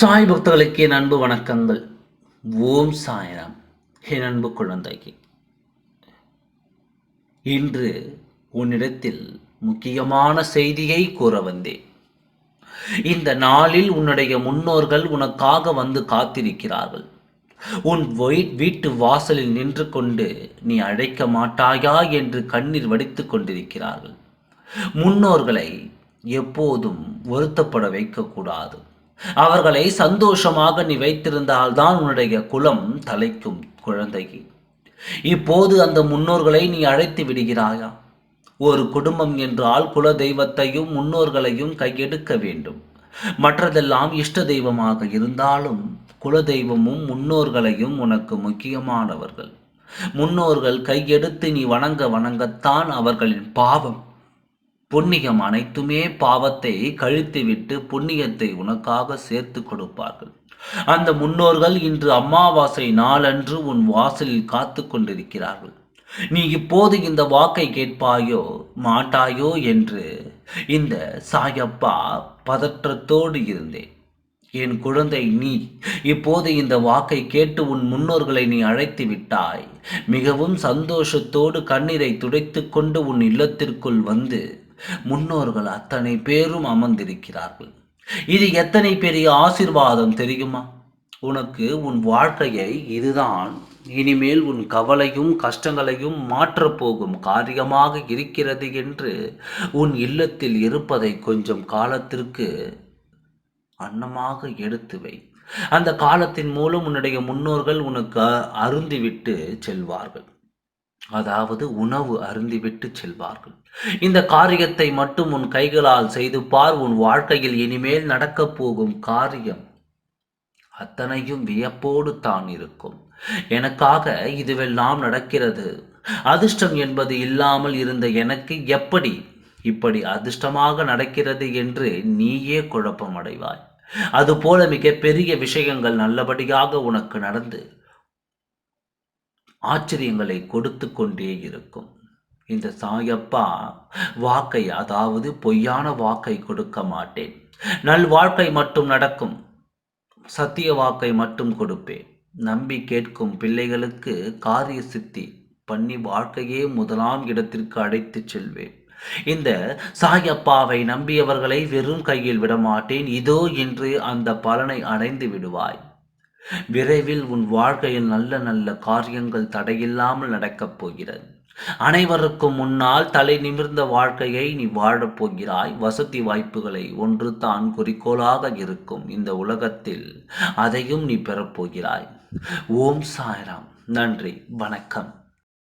சாய் பக்தர்களுக்கு என் அன்பு வணக்கங்கள். ஓம் சாய்ராம். என் அன்பு குழந்தைக்கு. இன்று உன்னிடத்தில் முக்கியமான செய்தியை கூற வந்தேன். இந்த நாளில் உன்னுடைய முன்னோர்கள் உனக்காக வந்து காத்திருக்கிறார்கள். உன் வீட்டு வாசலில் நின்று கொண்டு நீ அழைக்க மாட்டாயா என்று கண்ணீர் வடித்து கொண்டிருக்கிறார்கள். முன்னோர்களை எப்போதும் வருத்தப்பட வைக்கக்கூடாது அவர்களை சந்தோஷமாக நீ வைத்திருந்தால்தான் உன்னுடைய குலம் தலைக்கும் குழந்தை இப்போது அந்த முன்னோர்களை நீ அழைத்து விடுகிறாயா? ஒரு குடும்பம் என்றால் குல தெய்வத்தையும் முன்னோர்களையும் கையெடுக்க வேண்டும். மற்றதெல்லாம் இஷ்ட தெய்வமாக இருந்தாலும் குல தெய்வமும் முன்னோர்களையும் உனக்கு முக்கியமானவர்கள். முன்னோர்கள் கையெடுத்து நீ வணங்க வணங்கத்தான் அவர்களின் பாவம். புண்ணியம் அனைத்துமே பாவத்தை கழித்துவிட்டு புண்ணியத்தை உனக்காக சேர்த்து கொடுப்பார்கள். அந்த முன்னோர்கள் இன்று அமாவாசை நாளன்று உன் வாசலில் காத்து கொண்டிருக்கிறார்கள். நீ இப்போது இந்த வாக்கை கேட்பாயோ மாட்டாயோ என்று இந்த சாயப்பா பதற்றத்தோடு இருந்தேன். என் குழந்தை நீ இப்போது இந்த வாக்கை கேட்டு உன் முன்னோர்களை நீ அழைத்து விட்டாய். மிகவும் சந்தோஷத்தோடு கண்ணீரை துடைத்து கொண்டு உன் இல்லத்திற்குள் வந்து முன்னோர்கள் அத்தனை பேரும் அமர்ந்திருக்கிறார்கள். இது எத்தனை பெரிய ஆசிர்வாதம் தெரியுமா? உனக்கு உன் வாழ்க்கையை இதுதான். இனிமேல் உன் கவலையும் கஷ்டங்களையும் மாற்றப்போகும் காரியமாக இருக்கிறது என்று உன் இல்லத்தில் இருப்பதை கொஞ்சம் காலத்திற்கு அன்னமாக எடுத்து வை. அந்த காலத்தின் மூலம் உன்னுடைய முன்னோர்கள் உனக்கு அருந்திவிட்டு செல்வார்கள். அதாவது உணவு அருந்திவிட்டு செல்வார்கள். இந்த காரியத்தை மட்டும் உன் கைகளால் செய்து பார் உன் வாழ்க்கையில் இனிமேல் நடக்கப் போகும் காரியம் அத்தனையும் வியப்போடு தான் இருக்கும். எனக்காக இதுவெல்லாம் நடக்கிறது. அதிர்ஷ்டம் என்பது இல்லாமல் இருந்த எனக்கு எப்படி இப்படி அதிர்ஷ்டமாக நடக்கிறது என்று நீயே குழப்பம் அடைவாய் அதுபோல மிக பெரிய விஷயங்கள் நல்லபடியாக உனக்கு நடந்து ஆச்சரியங்களை கொடுத்து கொண்டே இருக்கும். இந்த சாயப்பா வாக்கை அதாவது பொய்யான வாக்கை கொடுக்க மாட்டேன். நல் வாழ்க்கை மட்டும் நடக்கும். சத்திய வாக்கை மட்டும் கொடுப்பேன். நம்பி கேட்கும் பிள்ளைகளுக்கு காரிய சித்தி பண்ணி வாழ்க்கையே முதலாம் இடத்திற்கு அழைத்துச் செல்வேன். இந்த சாயப்பாவை நம்பியவர்களை வெறும் கையில் விடமாட்டேன். இதோ என்று அந்த பலனை அடைந்து விடுவாய். விரைவில் உன் வாழ்க்கையில் நல்ல நல்ல காரியங்கள் தடையில்லாமல் நடக்கப் போகிறது. அனைவருக்கும் முன்னால் தலை நிமிர்ந்த வாழ்க்கையை நீ வாழப் போகிறாய். வசதி வாய்ப்புகளை ஒன்று தான் குறிக்கோளாக இருக்கும் இந்த உலகத்தில். அதையும் நீ பெறப்போகிறாய் ஓம் சாய்ராம். நன்றி. வணக்கம்.